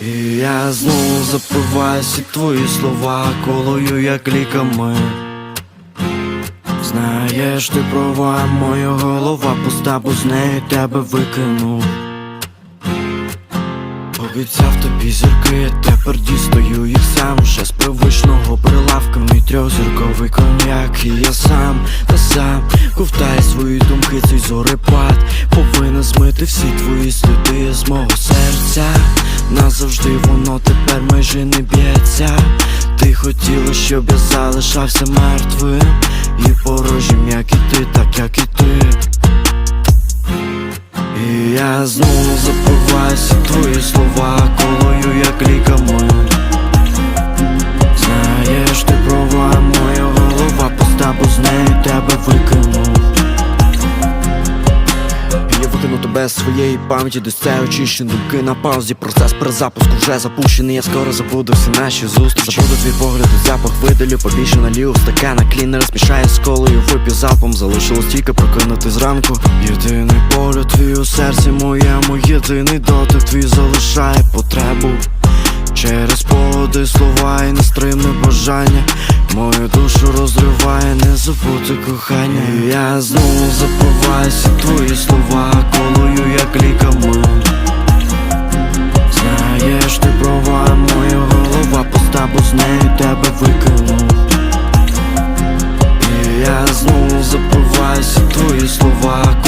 І я знову запиваю всі твої слова, колою як ліками. Знаєш, ти права, моя голова пуста, бо з нею тебе викинув. Обіцяв тобі зірки, тепер дістаю їх сам Вже з привичного прилавка мій трьохзірковий коньяк І я сам та сам ковтаю свої думки, цей зорепад Повинен змити всі твої сліди з мого серця тепер майже не б'ється. Ти хотіла, щоб я залишався мертвим. І порожнім, як і ти, так як і ти. І я знову запиваю твої слова колою як ліками Знаєш, ти права, моя голова пуста, бо з нею тебе викинув викину своєї пам'яті, десь це очищені думки на паузі. Процес перезапуску вже запущений, я скоро забуду всі наші зустрічі. Забуду твій погляд запах видалю, побільше налів стакана клінер Змішаю з колою, вип'ю залпом, залишилось тільки прокинути зранку. Єдиний погляд твій у серці моєму, єдиний дотик твій залишає потребу. Через поводи слова і нестримне бажання. Мою душу розриває, не забути кохання. Я знову запиваю сумніваюся, твої слова